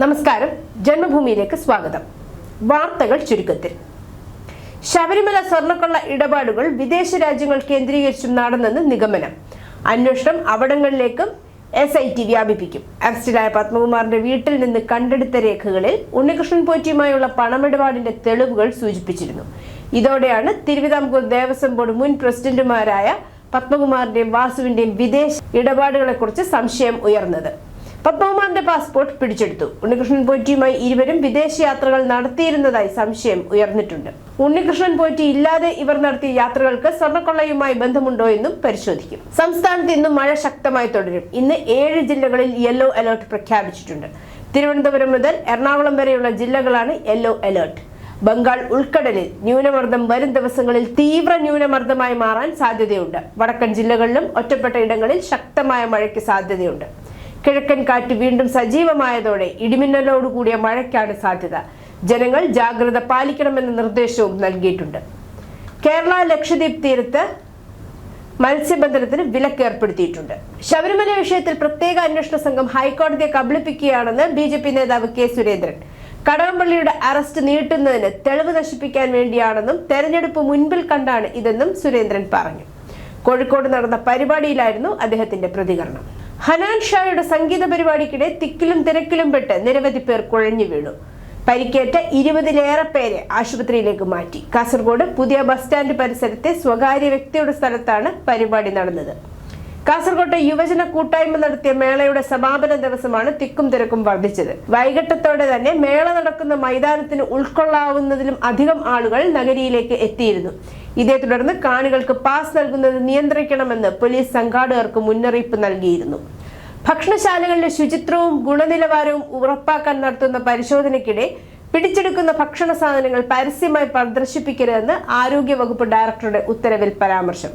നമസ്കാരം. ജന്മഭൂമിയിലേക്ക് സ്വാഗതം. വാർത്തകൾ ചുരുക്കത്തിൽ. ശബരിമല സ്വർണക്കൊള്ള ഇടപാടുകൾ വിദേശ രാജ്യങ്ങൾ കേന്ദ്രീകരിച്ചും നടന്നെന്ന് നിഗമനം. അന്വേഷണം അവിടങ്ങളിലേക്കും എസ് ഐ ടി വ്യാപിപ്പിക്കും. അറസ്റ്റിലായ പത്മകുമാറിന്റെ വീട്ടിൽ നിന്ന് കണ്ടെടുത്ത രേഖകളിൽ ഉണ്ണികൃഷ്ണൻ പോറ്റിയുമായുള്ള പണമിടപാടിന്റെ തെളിവുകൾ സൂചിപ്പിച്ചിരുന്നു. ഇതോടെയാണ് തിരുവിതാംകൂർ ദേവസ്വം ബോർഡ് മുൻ പ്രസിഡന്റുമാരായ പത്മകുമാറിന്റെയും വാസുവിന്റെയും വിദേശ ഇടപാടുകളെക്കുറിച്ച് സംശയം ഉയർന്നത്. പത്മകുമാറിന്റെ പാസ്പോർട്ട് പിടിച്ചെടുത്തു. ഉണ്ണികൃഷ്ണൻ പോറ്റിയുമായി ഇരുവരും വിദേശ യാത്രകൾ നടത്തിയിരുന്നതായി സംശയം ഉയർന്നിട്ടുണ്ട്. ഉണ്ണികൃഷ്ണൻ പോറ്റി ഇല്ലാതെ ഇവർ നടത്തിയ യാത്രകൾക്ക് സ്വർണക്കൊള്ളയുമായി ബന്ധമുണ്ടോ എന്നും പരിശോധിക്കും. സംസ്ഥാനത്ത് ഇന്നും മഴ ശക്തമായി തുടരും. ഇന്ന് ഏഴ് ജില്ലകളിൽ യെല്ലോ അലേർട്ട് പ്രഖ്യാപിച്ചിട്ടുണ്ട്. തിരുവനന്തപുരം മുതൽ എറണാകുളം വരെയുള്ള ജില്ലകളാണ് യെല്ലോ അലേർട്ട്. ബംഗാൾ ഉൾക്കടലിൽ ന്യൂനമർദ്ദം വരും ദിവസങ്ങളിൽ തീവ്ര ന്യൂനമർദ്ദമായി മാറാൻ സാധ്യതയുണ്ട്. വടക്കൻ ജില്ലകളിലും ഒറ്റപ്പെട്ട ഇടങ്ങളിൽ ശക്തമായ മഴയ്ക്ക് സാധ്യതയുണ്ട്. കിഴക്കൻ കാറ്റ് വീണ്ടും സജീവമായതോടെ ഇടിമിന്നലോടുകൂടിയ മഴയ്ക്കാണ് സാധ്യത. ജനങ്ങൾ ജാഗ്രത പാലിക്കണമെന്ന നിർദ്ദേശവും നൽകിയിട്ടുണ്ട്. കേരള ലക്ഷദ്വീപ് തീരത്ത് മത്സ്യബന്ധനത്തിന് വിലക്ക് ഏർപ്പെടുത്തിയിട്ടുണ്ട് ശബരിമല വിഷയത്തിൽ പ്രത്യേക അന്വേഷണ സംഘം ഹൈക്കോടതിയെ കബളിപ്പിക്കുകയാണെന്ന് ബി ജെ പി നേതാവ് കെ സുരേന്ദ്രൻ. കടകംപള്ളിയുടെ അറസ്റ്റ് നീട്ടുന്നതിന് തെളിവ് നശിപ്പിക്കാൻ വേണ്ടിയാണെന്നും തെരഞ്ഞെടുപ്പ് മുൻപിൽ കണ്ടാണ് ഇതെന്നും സുരേന്ദ്രൻ പറഞ്ഞു. കോഴിക്കോട് നടന്ന പരിപാടിയിലായിരുന്നു അദ്ദേഹത്തിന്റെ പ്രതികരണം. ഹനാൻ ഷായുടെ സംഗീത പരിപാടിക്കിടെ തിക്കിലും തിരക്കിലും പെട്ട് നിരവധി പേർ കുഴഞ്ഞു വീണു. പരിക്കേറ്റ ഇരുപതിലേറെ പേരെ ആശുപത്രിയിലേക്ക് മാറ്റി. കാസർഗോഡ് പുതിയ ബസ് സ്റ്റാൻഡ് പരിസരത്തെ സ്വകാര്യ വ്യക്തിയുടെ സ്ഥലത്താണ് പരിപാടി നടന്നത്. കാസർകോട്ടെ യുവജന കൂട്ടായ്മ നടത്തിയ മേളയുടെ സമാപന ദിവസമാണ് തിക്കും തിരക്കും വർദ്ധിച്ചത്. വൈകിട്ടത്തോടെ തന്നെ മേള നടക്കുന്ന മൈതാനത്തിന് ഉൾക്കൊള്ളാവുന്നതിലും അധികം ആളുകൾ നഗരിയിലേക്ക് എത്തിയിരുന്നു. ഇതേ തുടർന്ന് കാണികൾക്ക് പാസ് നൽകുന്നത് നിയന്ത്രിക്കണമെന്ന് പോലീസ് സംഘാടകർക്ക് മുന്നറിയിപ്പ് നൽകിയിരുന്നു. ഭക്ഷണശാലകളിലെ ശുചിത്വവും ഗുണനിലവാരവും ഉറപ്പാക്കാൻ നടത്തുന്ന പരിശോധനയ്ക്കിടെ പിടിച്ചെടുക്കുന്ന ഭക്ഷണ സാധനങ്ങൾ പരസ്യമായി പ്രദർശിപ്പിക്കരുതെന്ന് ആരോഗ്യവകുപ്പ് ഡയറക്ടറുടെ ഉത്തരവിൽ പരാമർശം.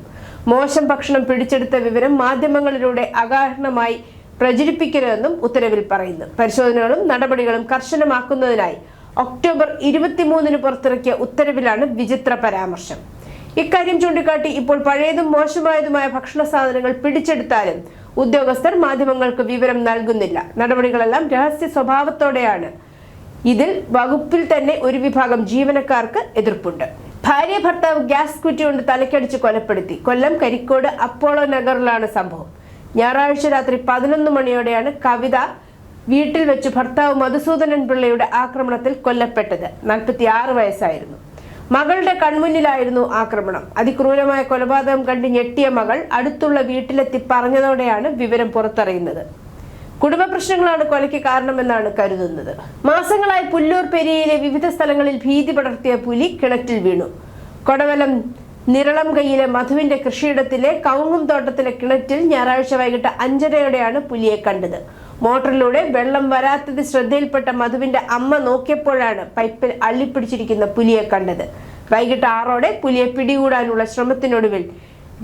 മോശം ഭക്ഷണം പിടിച്ചെടുത്ത വിവരം മാധ്യമങ്ങളിലൂടെ അകാരണമായി പ്രചരിപ്പിക്കരുതെന്നും ഉത്തരവിൽ പറയുന്നു. പരിശോധനകളും നടപടികളും കർശനമാക്കുന്നതിനായി ഒക്ടോബർ ഇരുപത്തിമൂന്നിന് പുറത്തിറക്കിയ ഉത്തരവിലാണ് വിചിത്ര പരാമർശം. ഇക്കാര്യം ചൂണ്ടിക്കാട്ടി ഇപ്പോൾ പഴയതും മോശമായതുമായ ഭക്ഷണ സാധനങ്ങൾ പിടിച്ചെടുത്താലും ഉദ്യോഗസ്ഥർ മാധ്യമങ്ങൾക്ക് വിവരം നൽകുന്നില്ല. നടപടികളെല്ലാം രഹസ്യ സ്വഭാവത്തോടെയാണ്. ഇതിൽ വകുപ്പിൽ തന്നെ ഒരു വിഭാഗം ജീവനക്കാർക്ക് എതിർപ്പുണ്ട്. ഭാര്യ ഭർത്താവ് ഗ്യാസ് കുറ്റി കൊണ്ട് തലക്കടിച്ച് കൊലപ്പെടുത്തി. കൊല്ലം കരിക്കോട് അപ്പോളോ നഗറിലാണ് സംഭവം. ഞായറാഴ്ച രാത്രി പതിനൊന്ന് മണിയോടെയാണ് കവിത വീട്ടിൽ വെച്ച് ഭർത്താവ് മധുസൂദനൻ പിള്ളയുടെ ആക്രമണത്തിൽ കൊല്ലപ്പെട്ടത്. നാൽപ്പത്തി ആറ് വയസ്സായിരുന്നു. മകളുടെ കൺമുന്നിലായിരുന്നു ആക്രമണം. അതിക്രൂരമായ കൊലപാതകം കണ്ട് ഞെട്ടിയ മകൾ അടുത്തുള്ള വീട്ടിലെത്തി പറഞ്ഞതോടെയാണ് വിവരം പുറത്തറിയുന്നത്. കുടുംബ പ്രശ്നങ്ങളാണ് കൊലയ്ക്ക് കാരണമെന്നാണ് കരുതുന്നത്. മാസങ്ങളായി പുല്ലൂർ പെരിയയിലെ വിവിധ സ്ഥലങ്ങളിൽ ഭീതി പടർത്തിയ പുലി കിണറ്റിൽ വീണു. കൊടവലം നിരളം കൈയിലെ മധുവിന്റെ കൃഷിയിടത്തിലെ കവുങ്ങും തോട്ടത്തിലെ കിണറ്റിൽ ഞായറാഴ്ച വൈകിട്ട് അഞ്ചരയോടെയാണ് പുലിയെ കണ്ടത്. മോട്ടറിലൂടെ വെള്ളം വരാത്തത് ശ്രദ്ധയിൽപ്പെട്ട മധുവിന്റെ അമ്മ നോക്കിയപ്പോഴാണ് പൈപ്പിൽ അള്ളിപ്പിടിച്ചിരിക്കുന്ന പുലിയെ കണ്ടത്. വൈകിട്ട് ആറോടെ പുലിയെ പിടികൂടാനുള്ള ശ്രമത്തിനൊടുവിൽ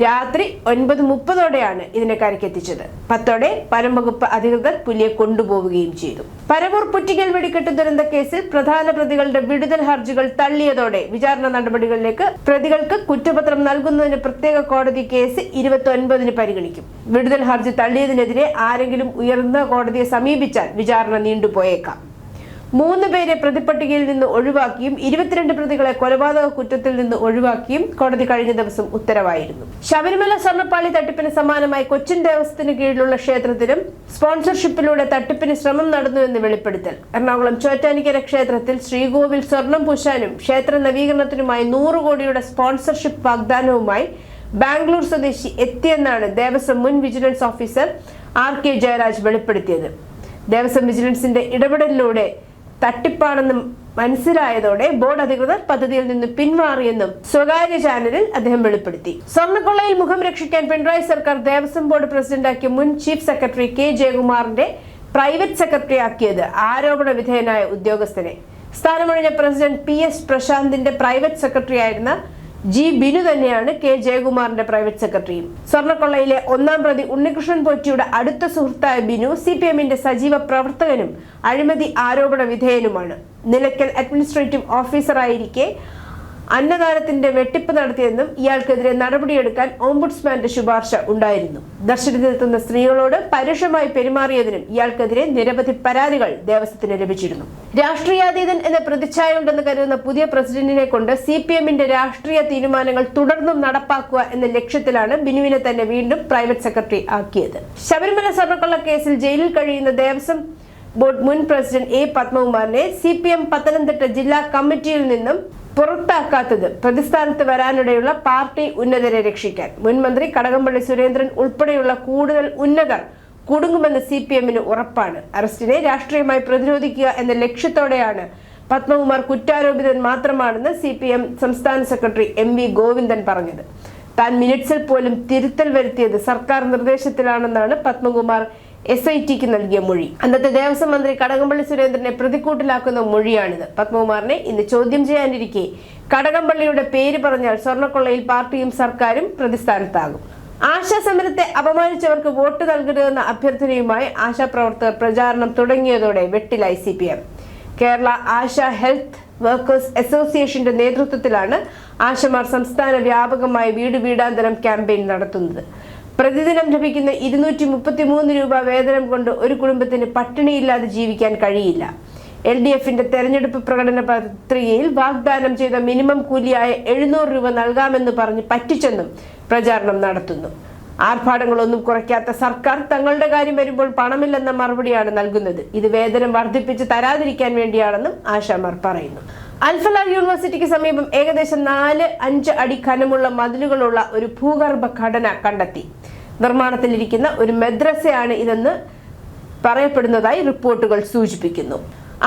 രാത്രി ഒൻപത് മുപ്പതോടെയാണ് ഇതിനെ കരക്കെത്തിച്ചത് പത്തോടെ വനംവകുപ്പ് അധികൃതർ പുലിയെ കൊണ്ടുപോവുകയും ചെയ്തു. പരവൂർ പുറ്റിക്കൽ വെടിക്കെട്ട് ദുരന്ത കേസിൽ പ്രധാന പ്രതികളുടെ വിടുതൽ ഹർജികൾ തള്ളിയതോടെ വിചാരണ നടപടികളിലേക്ക് പ്രതികൾക്ക് കുറ്റപത്രം നൽകുന്നതിന് പ്രത്യേക കോടതി കേസ് ഇരുപത്തി ഒൻപതിന് പരിഗണിക്കും. വിടുതൽ ഹർജി തള്ളിയതിനെതിരെ ആരെങ്കിലും ഉയർന്ന കോടതിയെ സമീപിച്ചാൽ വിചാരണ നീണ്ടുപോയേക്കാം. മൂന്ന് പേരെ പ്രതിപ്പട്ടികയിൽ നിന്ന് ഒഴിവാക്കിയും ഇരുപത്തിരണ്ട് പ്രതികളെ കൊലപാതക കുറ്റത്തിൽ നിന്ന് ഒഴിവാക്കിയും കോടതി കഴിഞ്ഞ ദിവസം ഉത്തരവായിരുന്നു. ശബരിമല സ്വർണപ്പാളി തട്ടിപ്പിന് സമാനമായി കൊച്ചിൻ ദേവസ്വത്തിന് കീഴിലുള്ള ക്ഷേത്രത്തിലും സ്പോൺസർഷിപ്പിലൂടെ തട്ടിപ്പിന് ശ്രമം നടന്നുവെന്ന് വെളിപ്പെടുത്തൽ. എറണാകുളം ചോറ്റാനിക്കര ക്ഷേത്രത്തിൽ ശ്രീകോവിൽ സ്വർണം പൂശാനും ക്ഷേത്ര നവീകരണത്തിനുമായി നൂറ് കോടിയുടെ സ്പോൺസർഷിപ്പ് വാഗ്ദാനവുമായി ബാംഗ്ലൂർ സ്വദേശി എത്തിയെന്നാണ് ദേവസ്വം മുൻ vigilance officer R K Jayaraj വെളിപ്പെടുത്തിയത്. ദേവസ്വം വിജിലൻസിന്റെ ഇടപെടലിലൂടെ തട്ടിപ്പാണെന്ന് മനസ്സിലായതോടെ ബോർഡ് അധികൃതർ പദ്ധതിയിൽ നിന്ന് പിന്മാറിയെന്നും സ്വകാര്യ ചാനലിൽ അദ്ദേഹം വെളിപ്പെടുത്തി. സ്വർണക്കൊള്ളയിൽ മുഖം രക്ഷിക്കാൻ പിണറായി സർക്കാർ ദേവസ്വം ബോർഡ് പ്രസിഡന്റാക്കിയ മുൻ ചീഫ് സെക്രട്ടറി കെ ജയകുമാറിന്റെ പ്രൈവറ്റ് സെക്രട്ടറി ആക്കിയത് ആരോപണ വിധേയനായ ഉദ്യോഗസ്ഥനെ. സ്ഥാനമൊഴിഞ്ഞ പ്രസിഡന്റ് പി എസ് പ്രശാന്തിന്റെ പ്രൈവറ്റ് സെക്രട്ടറി ആയിരുന്ന ജി ബിനു തന്നെയാണ് കെ ജയകുമാറിന്റെ പ്രൈവറ്റ് സെക്രട്ടറിയും. സ്വർണക്കൊള്ളയിലെ ഒന്നാം പ്രതി ഉണ്ണികൃഷ്ണൻ പൊറ്റിയുടെ അടുത്ത സുഹൃത്തായ ബിനു സി പി എമ്മിന്റെ സജീവ പ്രവർത്തകനും അഴിമതി ആരോപണ വിധേയനുമാണ്. നിലയ്ക്കൽ അഡ്മിനിസ്ട്രേറ്റീവ് ഓഫീസറായിരിക്കെ അന്നദാനത്തിന്റെ വെട്ടിപ്പ് നടത്തിയെന്നും ഇയാൾക്കെതിരെ നടപടിയെടുക്കാൻ ഓംബുഡ്സ്മാന്റെ ശുപാർശ ഉണ്ടായിരുന്നു. ദർശനത്തിനെത്തുന്ന സ്ത്രീകളോട് പരുഷമായി പെരുമാറിയതിനും ഇയാൾക്കെതിരെ നിരവധി പരാതികൾ ദേവസ്വത്തിന് ലഭിച്ചിരുന്നു. രാഷ്ട്രീയാതീതൻ എന്ന പ്രതിച്ഛായ ഉണ്ടെന്ന് കരുതുന്ന പുതിയ പ്രസിഡന്റിനെ കൊണ്ട് സി പി എമ്മിന്റെ രാഷ്ട്രീയ തീരുമാനങ്ങൾ തുടർന്നും നടപ്പാക്കുക എന്ന ലക്ഷ്യത്തിലാണ് ബിനുവിനെ തന്നെ വീണ്ടും പ്രൈവറ്റ് സെക്രട്ടറി ആക്കിയത്. ശബരിമല സ്വർണക്കൊള്ള കേസിൽ ജയിലിൽ കഴിയുന്ന ദേവസ്വം ബോർഡ് മുൻ പ്രസിഡന്റ് എ പത്മകുമാറിനെ സി പി എം പത്തനംതിട്ട ജില്ലാ കമ്മിറ്റിയിൽ നിന്നും പുറത്താക്കാത്തത് പ്രതിസ്ഥാനത്ത് വരാനിടയുള്ള പാർട്ടി ഉന്നതരെ രക്ഷിക്കാൻ. മുൻമന്ത്രി കടകംപള്ളി സുരേന്ദ്രൻ ഉൾപ്പെടെയുള്ള കൂടുതൽ ഉന്നതർ കുടുങ്ങുമെന്ന് സി പി എമ്മിന് ഉറപ്പാണ്. അറസ്റ്റിനെ രാഷ്ട്രീയമായി പ്രതിരോധിക്കുക എന്ന ലക്ഷ്യത്തോടെയാണ് പത്മകുമാർ കുറ്റാരോപിതൻ മാത്രമാണെന്ന് സി പി എം സംസ്ഥാന സെക്രട്ടറി എം വി ഗോവിന്ദൻ പറഞ്ഞത്. താൻ മിനിറ്റ്സിൽ പോലും തിരുത്തൽ വരുത്തിയത് സർക്കാർ നിർദ്ദേശത്തിലാണെന്നാണ് പത്മകുമാർ എസ് ഐ ടിക്ക് നൽകിയ മൊഴി. അന്നത്തെ ദേവസ്വം മന്ത്രി കടകംപള്ളി സുരേന്ദ്രനെ പ്രതിക്കൂട്ടിലാക്കുന്ന മൊഴിയാണിത്. പത്മകുമാറിനെ ഇന്ന് ചോദ്യം ചെയ്യാനിരിക്കെ. കടകംപള്ളിയുടെ പേര് പറഞ്ഞാൽ സ്വർണക്കൊള്ളയിൽ പാർട്ടിയും സർക്കാരും പ്രതിസ്ഥാനത്താകും. ആശാ സമരത്തെ അപമാനിച്ചവർക്ക് വോട്ട് നൽകരുതെന്ന അഭ്യർത്ഥനയുമായി ആശാപ്രവർത്തകർ പ്രചാരണം തുടങ്ങിയതോടെ വെട്ടിലായി C P M. Kerala Asha health workers അസോസിയേഷന്റെ നേതൃത്വത്തിലാണ് ആശമാർ സംസ്ഥാന വ്യാപകമായി വീട് വീടാന്തരം ക്യാമ്പയിൻ നടത്തുന്നത്. പ്രതിദിനം ലഭിക്കുന്ന ഇരുന്നൂറ്റി മുപ്പത്തി മൂന്ന് രൂപ വേതനം കൊണ്ട് ഒരു കുടുംബത്തിന് പട്ടിണിയില്ലാതെ ജീവിക്കാൻ കഴിയില്ല. എൽ ഡി എഫിന്റെ തെരഞ്ഞെടുപ്പ് പ്രകടന പത്രികയിൽ വാഗ്ദാനം ചെയ്ത മിനിമം കൂലിയായ എഴുന്നൂറ് രൂപ നൽകാമെന്ന് പറഞ്ഞ് പറ്റിച്ചെന്നും പ്രചാരണം നടത്തുന്നു. ആർഭാടങ്ങളൊന്നും കുറയ്ക്കാത്ത സർക്കാർ തങ്ങളുടെ കാര്യം വരുമ്പോൾ പണമില്ലെന്ന മറുപടിയാണ് നൽകുന്നത്. ഇത് വേതനം വർദ്ധിപ്പിച്ച് തരാതിരിക്കാൻ വേണ്ടിയാണെന്നും ആശാമാർ പറയുന്നു. അൽഫല യൂണിവേഴ്സിറ്റിക്ക് സമീപം ഏകദേശം നാല് അഞ്ച് അടി കനമുള്ള മതിലുകളുള്ള ഒരു ഭൂഗർഭ ഘടന കണ്ടെത്തി. നിർമ്മാണത്തിലിരിക്കുന്ന ഒരു മെദ്രസയാണ് ഇതെന്ന് പറയപ്പെടുന്നതായി റിപ്പോർട്ടുകൾ സൂചിപ്പിക്കുന്നു.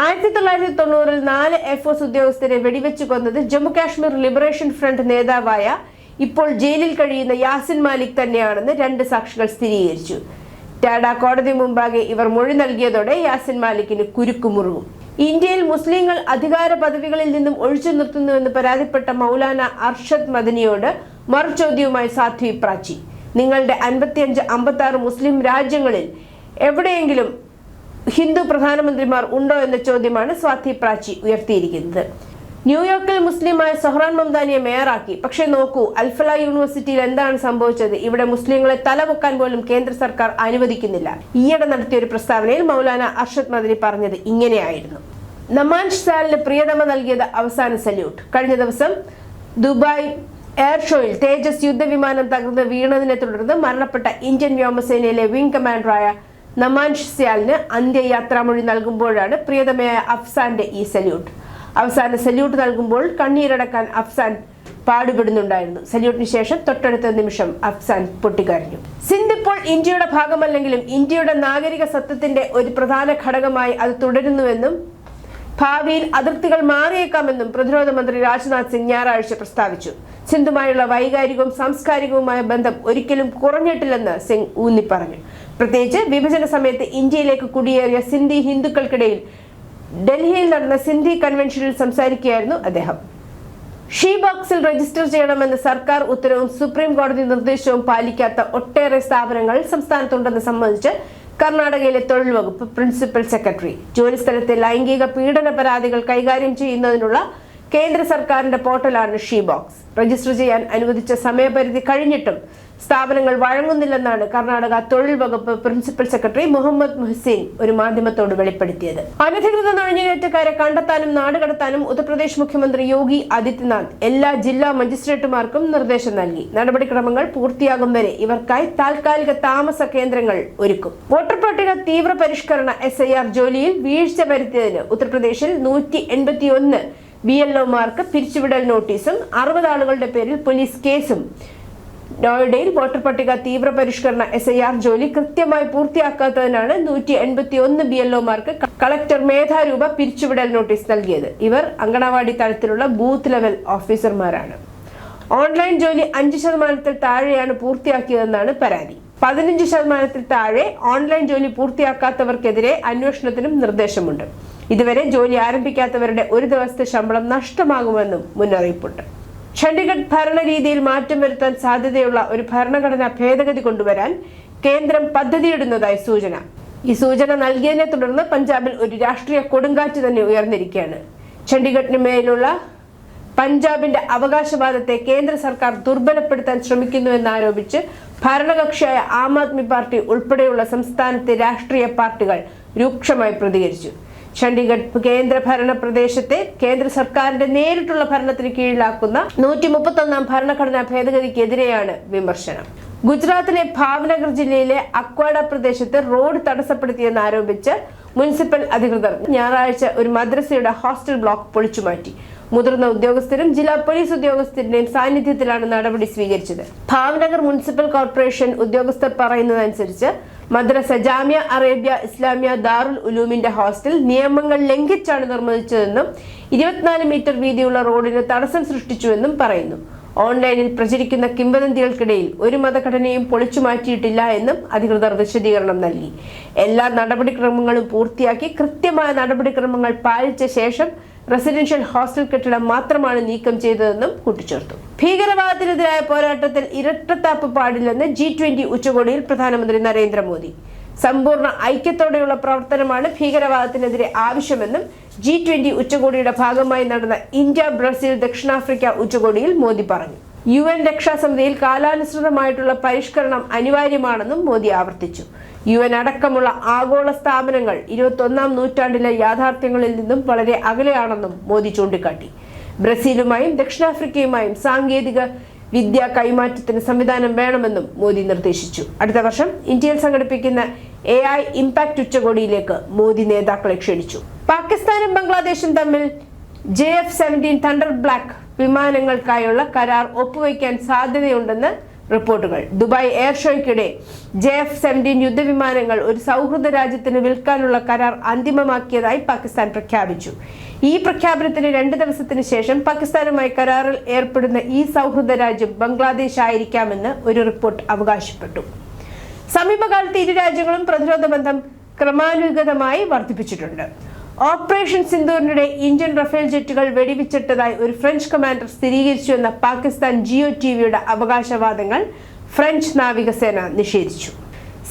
ആയിരത്തി തൊള്ളായിരത്തി തൊണ്ണൂറിൽ നാല് എഫ് എഫ്ഒസ് ഉദ്യോഗസ്ഥരെ വെടിവെച്ച് കൊന്നത് ജമ്മു കാശ്മീർ ലിബറേഷൻ ഫ്രണ്ട് നേതാവായ ഇപ്പോൾ ജയിലിൽ കഴിയുന്ന യാസിൻ മാലിക് തന്നെയാണെന്ന് രണ്ട് സാക്ഷികൾ സ്ഥിരീകരിച്ചു. ടാഡ കോടതി മുമ്പാകെ ഇവർ മൊഴി നൽകിയതോടെ യാസിൻ മാലിക്കിന് കുരുക്കുമുറുകും. ഇന്ത്യയിൽ മുസ്ലിങ്ങൾ അധികാര പദവികളിൽ നിന്നും ഒഴിച്ചു നിർത്തുന്നുവെന്ന് പരാതിപ്പെട്ട മൗലാന അർഷദ് മദനിയോട് മറുചോദ്യവുമായി സാധ്വി പ്രാച്ചി. നിങ്ങളുടെ അൻപത്തിയഞ്ച് അമ്പത്തി ആറ് മുസ്ലിം രാജ്യങ്ങളിൽ എവിടെയെങ്കിലും ഹിന്ദു പ്രധാനമന്ത്രിമാർ ഉണ്ടോ എന്ന ചോദ്യമാണ് സ്വാതി പ്രാച്ചി ഉയർത്തിയിരിക്കുന്നത്. ന്യൂയോർക്കിൽ മുസ്ലിമായ സൊഹ്റാൻ മംദാനിയെ മേയറാക്കി. പക്ഷേ നോക്കൂ അൽഫല യൂണിവേഴ്സിറ്റിയിൽ എന്താണ് സംഭവിച്ചത്? ഇവിടെ മുസ്ലിങ്ങളെ തലപൊക്കാൻ പോലും കേന്ദ്ര സർക്കാർ അനുവദിക്കുന്നില്ല. ഈയിടെ നടത്തിയ ഒരു പ്രസ്താവനയിൽ മൗലാന അർഷദ് മദനി പറഞ്ഞത് ഇങ്ങനെയായിരുന്നു. നമാൻഷ് സാലിന് പ്രിയതമ നൽകിയത് അവസാന സല്യൂട്ട്. കഴിഞ്ഞ ദിവസം ദുബായ് എയർ ഷോയിൽ തേജസ് യുദ്ധവിമാനം തകർന്ന് വീണതിനെ തുടർന്ന് മരണപ്പെട്ട ഇന്ത്യൻ വ്യോമസേനയിലെ വിംഗ് കമാൻഡറായ നമാൻഷ് സിയാലിന് അന്ത്യയാത്രാമൊഴി നൽകുമ്പോഴാണ് പ്രിയതമയായ അഫ്സാന്റെ ഈ സല്യൂട്ട്. അവസാന സല്യൂട്ട് നൽകുമ്പോൾ കണ്ണീരടക്കാൻ അഫ്സാൻ പാടുപെടുന്നുണ്ടായിരുന്നു. സല്യൂട്ടിന് ശേഷം തൊട്ടടുത്ത നിമിഷം അഫ്സാൻ പൊട്ടിക്കരഞ്ഞു. സിന്ധ് ഇപ്പോൾ ഇന്ത്യയുടെ ഭാഗമല്ലെങ്കിലും ഇന്ത്യയുടെ നാഗരിക സത്വത്തിന്റെ ഒരു പ്രധാന ഘടകമായി അത് തുടരുന്നുവെന്നും ഭാവിയിൽ അതിർത്തികൾ മാറിയേക്കാമെന്നും പ്രതിരോധ മന്ത്രി രാജ്നാഥ് സിംഗ് ഞായറാഴ്ച പ്രസ്താവിച്ചു. സിന്ധുമായുള്ള വൈകാരികവും സാംസ്കാരികവുമായ ബന്ധം ഒരിക്കലും കുറഞ്ഞിട്ടില്ലെന്ന് സിംഗ് ഊന്നിപ്പറഞ്ഞു. പ്രത്യേകിച്ച് വിഭജന സമയത്ത് ഇന്ത്യയിലേക്ക് കുടിയേറിയ സിന്ധി ഹിന്ദുക്കൾക്കിടയിൽ ഡൽഹിയിൽ നടന്ന സിന്ധി കൺവെൻഷനിൽ സംസാരിക്കുകയായിരുന്നു അദ്ദേഹം. ഷീ ബോക്സിൽ രജിസ്റ്റർ ചെയ്യണമെന്ന സർക്കാർ ഉത്തരവും സുപ്രീം കോടതി നിർദ്ദേശവും പാലിക്കാത്ത ഒട്ടേറെ സ്ഥാപനങ്ങൾ സംസ്ഥാനത്തുണ്ടെന്ന് സംബന്ധിച്ച് കർണാടകയിലെ തൊഴിൽ വകുപ്പ് പ്രിൻസിപ്പൽ സെക്രട്ടറി ജോലിസ്ഥലത്തെ ലൈംഗിക പീഡന പരാതികൾ കൈകാര്യം ചെയ്യുന്നതിനുള്ള കേന്ദ്ര സർക്കാരിന്റെ പോർട്ടലാണ് ഷീ ബോക്സ് രജിസ്റ്റർ ചെയ്യാൻ അനുവദിച്ച സമയപരിധി കഴിഞ്ഞിട്ടും സ്ഥാപനങ്ങൾ വഴങ്ങുന്നില്ലെന്നാണ് കർണാടക തൊഴിൽ വകുപ്പ് പ്രിൻസിപ്പൽ സെക്രട്ടറി മുഹമ്മദ് മുഹസിൻ ഒരു മാധ്യമത്തോട് വെളിപ്പെടുത്തിയത്. അനധികൃത നുഴഞ്ഞുകയറ്റക്കാരെ കണ്ടെത്താനും നാടുകടത്താനും ഉത്തർപ്രദേശ് മുഖ്യമന്ത്രി യോഗി ആദിത്യനാഥ് എല്ലാ ജില്ലാ മജിസ്ട്രേറ്റുമാർക്കും നിർദ്ദേശം നൽകി. നടപടിക്രമങ്ങൾ പൂർത്തിയാകും വരെ ഇവർക്കായി താൽക്കാലിക താമസ കേന്ദ്രങ്ങൾ ഒരുക്കും. വോട്ടർ പട്ടിക തീവ്ര പരിഷ്കരണ എസ് ഐ ആർ ജോലിയിൽ വീഴ്ച വരുത്തിയതിന് ഉത്തർപ്രദേശിൽ നൂറ്റി എൺപത്തി ഒന്ന് ബി എൽ ഒമാർക്ക് പിരിച്ചുവിടൽ നോട്ടീസും അറുപത് ആളുകളുടെ പേരിൽ പോലീസ് കേസും. നോയിഡയിൽ വോട്ടർ പട്ടിക തീവ്ര പരിഷ്കരണ എസ് ഐ ആർ ജോലി കൃത്യമായി പൂർത്തിയാക്കാത്തതിനാണ് നൂറ്റി എൺപത്തി ഒന്ന് ബി എൽ ഒമാർക്ക് കളക്ടർ മേധാരൂപ പിരിച്ചുവിടൽ നോട്ടീസ് നൽകിയത്. ഇവർ അങ്കണവാടി തലത്തിലുള്ള ബൂത്ത് ലെവൽ ഓഫീസർമാരാണ്. ഓൺലൈൻ ജോലി അഞ്ച് ശതമാനത്തിൽ താഴെയാണ് പൂർത്തിയാക്കിയതെന്നാണ് പരാതി. പതിനഞ്ച് ശതമാനത്തിൽ താഴെ ഓൺലൈൻ ജോലി പൂർത്തിയാക്കാത്തവർക്കെതിരെ അന്വേഷണത്തിനും നിർദ്ദേശമുണ്ട്. ഇതുവരെ ജോലി ആരംഭിക്കാത്തവരുടെ ഒരു ദിവസത്തെ ശമ്പളം നഷ്ടമാകുമെന്നും മുന്നറിയിപ്പുണ്ട്. ചണ്ഡീഗഡ് ഭരണരീതിയിൽ മാറ്റം വരുത്താൻ സാധ്യതയുള്ള ഒരു ഭരണഘടനാ ഭേദഗതി കൊണ്ടുവരാൻ കേന്ദ്രം പദ്ധതിയിടുന്നതായി സൂചന. ഈ സൂചന നൽകിയതിനെ തുടർന്ന് പഞ്ചാബിൽ ഒരു രാഷ്ട്രീയ കൊടുങ്കാറ്റ് തന്നെ ഉയർന്നിരിക്കുകയാണ്. ചണ്ഡീഗഡിന് മേലുള്ള പഞ്ചാബിന്റെ അവകാശവാദത്തെ കേന്ദ്ര സർക്കാർ ദുർബലപ്പെടുത്താൻ ശ്രമിക്കുന്നുവെന്നാരോപിച്ച് ഭരണകക്ഷിയായ ആം ആദ്മി പാർട്ടി ഉൾപ്പെടെയുള്ള സംസ്ഥാനത്തെ രാഷ്ട്രീയ പാർട്ടികൾ രൂക്ഷമായി പ്രതികരിച്ചു. ചണ്ഡീഗഡ് കേന്ദ്ര ഭരണ പ്രദേശത്തെ കേന്ദ്ര സർക്കാരിന്റെ നേരിട്ടുള്ള ഭരണത്തിന് കീഴിലാക്കുന്ന നൂറ്റി മുപ്പത്തൊന്നാം ഭരണഘടനാ ഭേദഗതിക്കെതിരെയാണ് വിമർശനം. ഗുജറാത്തിലെ ഭാവ്നഗർ ജില്ലയിലെ അക്വാഡ പ്രദേശത്ത് റോഡ് തടസ്സപ്പെടുത്തിയെന്ന് ആരോപിച്ച് മുനിസിപ്പൽ അധികൃതർ ഞായറാഴ്ച ഒരു മദ്രസയുടെ ഹോസ്റ്റൽ ബ്ലോക്ക് പൊളിച്ചുമാറ്റി. മുതിർന്ന ഉദ്യോഗസ്ഥരും ജില്ലാ പോലീസ് ഉദ്യോഗസ്ഥരുടെയും സാന്നിധ്യത്തിലാണ് നടപടി സ്വീകരിച്ചത്. ഭാവനഗർ മുനിസിപ്പൽ കോർപ്പറേഷൻ ഉദ്യോഗസ്ഥർ പറയുന്നതനുസരിച്ച് മദ്രസ ജാമ്യ അറേബ്യ ഇസ്ലാമിയ ദാറുൽ ഉലൂമിന്റെ ഹോസ്റ്റൽ നിയമങ്ങൾ ലംഘിച്ചാണ് നിർമ്മിച്ചതെന്നും ഇരുപത്തിനാല് മീറ്റർ വീതിയുള്ള റോഡിന് തടസ്സം സൃഷ്ടിച്ചുവെന്നും പറയുന്നു. ഓൺലൈനിൽ പ്രചരിക്കുന്ന കിംവദന്തികൾക്കിടയിൽ ഒരു മതഘടനയും പൊളിച്ചു മാറ്റിയിട്ടില്ല എന്നും അധികൃതർ വിശദീകരണം നൽകി. എല്ലാ നടപടിക്രമങ്ങളും പൂർത്തിയാക്കി കൃത്യമായ നടപടിക്രമങ്ങൾ പാലിച്ച ശേഷം റെസിഡൻഷ്യൽ ഹോസ്റ്റൽ കെട്ടിടം മാത്രമാണ് നീക്കം ചെയ്തതെന്നും കൂട്ടിച്ചേർത്തു. ഭീകരവാദത്തിനെതിരായ പോരാട്ടത്തിൽ ഇരട്ടത്താപ്പ് പാടില്ലെന്ന് ജി ട്വന്റി ഉച്ചകോടിയിൽ പ്രധാനമന്ത്രി നരേന്ദ്രമോദി. സമ്പൂർണ ഐക്യത്തോടെയുള്ള പ്രവർത്തനമാണ് ഭീകരവാദത്തിനെതിരെ ആവശ്യമെന്നും ജി ട്വന്റി ഉച്ചകോടിയുടെ ഭാഗമായി നടന്ന ഇന്ത്യ ബ്രസീൽ ദക്ഷിണാഫ്രിക്ക ഉച്ചകോടിയിൽ മോദി പറഞ്ഞു. യു എൻ രക്ഷാസമിതിയിൽ കാലാനുസൃതമായിട്ടുള്ള പരിഷ്കരണം അനിവാര്യമാണെന്നും മോദി ആവർത്തിച്ചു. യു എൻ അടക്കമുള്ള ആഗോള സ്ഥാപനങ്ങൾ ഇരുപത്തൊന്നാം നൂറ്റാണ്ടിലെ യാഥാർത്ഥ്യങ്ങളിൽ നിന്നും വളരെ അകലെയാണെന്നും മോദി ചൂണ്ടിക്കാട്ടി. ബ്രസീലുമായും ദക്ഷിണാഫ്രിക്കയുമായും സാങ്കേതിക വിദ്യ കൈമാറ്റത്തിന് സംവിധാനം വേണമെന്നും മോദി നിർദ്ദേശിച്ചു. അടുത്ത വർഷം ഇന്ത്യയിൽ സംഘടിപ്പിക്കുന്ന എ ഐ ഇമ്പാക്ട് ഉച്ചകോടിയിലേക്ക് മോദി നേതാക്കളെ ക്ഷണിച്ചു. പാകിസ്ഥാനും ബംഗ്ലാദേശും തമ്മിൽ J F seventeen thunder block വിമാനങ്ങൾക്കായുള്ള കരാർ ഒപ്പുവയ്ക്കാൻ സാധ്യതയുണ്ടെന്ന് റിപ്പോർട്ടുകൾ. ദുബായ് എയർ ഷോയ്ക്കിടെ ജെ എഫ് സെവന്റീൻ യുദ്ധവിമാനങ്ങൾ ഒരു സൗഹൃദ രാജ്യത്തിന് വിൽക്കാനുള്ള കരാർ അന്തിമമാക്കിയതായി പാകിസ്ഥാൻ പ്രഖ്യാപിച്ചു. ഈ പ്രഖ്യാപനത്തിന് രണ്ട് ദിവസത്തിന് ശേഷം പാകിസ്ഥാനുമായി കരാറിൽ ഏർപ്പെടുന്ന ഈ സൗഹൃദ രാജ്യം ബംഗ്ലാദേശ് ആയിരിക്കാമെന്ന് ഒരു റിപ്പോർട്ട് അവകാശപ്പെട്ടു. സമീപകാലത്ത് ഇരു രാജ്യങ്ങളും പ്രതിരോധ ബന്ധം ക്രമാനുഗതമായി വർദ്ധിപ്പിച്ചിട്ടുണ്ട്. ഓപ്പറേഷൻ സിന്ദൂറിനിടെ ഇന്ത്യൻ റഫേൽ ജെറ്റുകൾ വെടിവെച്ചിട്ടതായി ഒരു ഫ്രഞ്ച് കമാൻഡർ സ്ഥിരീകരിച്ചുവെന്ന പാകിസ്ഥാൻ ജിയോ ടിവിയുടെ അവകാശവാദങ്ങൾ ഫ്രഞ്ച് നാവികസേന നിഷേധിച്ചു.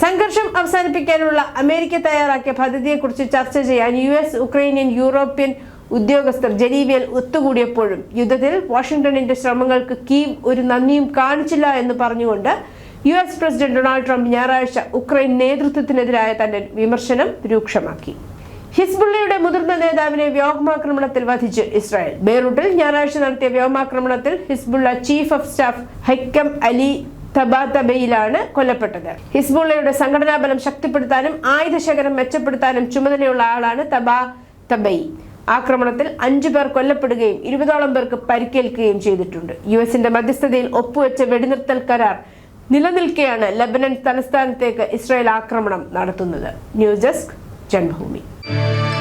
സംഘർഷം അവസാനിപ്പിക്കാനുള്ള അമേരിക്ക തയ്യാറാക്കിയ പദ്ധതിയെക്കുറിച്ച് ചർച്ച ചെയ്യാൻ യു എസ് ഉക്രൈനിയൻ യൂറോപ്യൻ ഉദ്യോഗസ്ഥർ ജനീവയിൽ ഒത്തുകൂടിയപ്പോഴും യുദ്ധത്തിൽ വാഷിംഗ്ടണിന്റെ ശ്രമങ്ങൾക്ക് കീവ് ഒരു നന്ദിയും കാണിച്ചില്ല എന്ന് പറഞ്ഞുകൊണ്ട് U S president Donald Trump ഞായറാഴ്ച ഉക്രൈൻ നേതൃത്വത്തിനെതിരായ തന്റെ വിമർശനം രൂക്ഷമാക്കി. ഹിസ്ബുള്ളയുടെ മുതിർന്ന നേതാവിനെ വ്യോമാക്രമണത്തിൽ വധിച്ച് ഇസ്രായേൽ. ബെയ്റൂട്ടിൽ ഞായറാഴ്ച നടത്തിയ വ്യോമാക്രമണത്തിൽ Hezbollah chief of staff Haitham Ali തബാതബയിലാണ് കൊല്ലപ്പെട്ടത്. ഹിസ്ബുള്ളയുടെ സംഘടനാ ബലം ശക്തിപ്പെടുത്താനും ആയുധശേഖരം മെച്ചപ്പെടുത്താനും ചുമതലയുള്ള ആളാണ് തബാ തബൈ ആക്രമണത്തിൽ അഞ്ചു പേർ കൊല്ലപ്പെടുകയും ഇരുപതോളം പേർക്ക് പരിക്കേൽക്കുകയും ചെയ്തിട്ടുണ്ട്. യു എസിന്റെ മധ്യസ്ഥതയിൽ ഒപ്പുവെച്ച വെടിനിർത്തൽ കരാർ നിലനിൽക്കെയാണ് ലബനൻ തലസ്ഥാനത്തേക്ക് ഇസ്രായേൽ ആക്രമണം നടത്തുന്നത്. News desk Janmabhumi Thank you.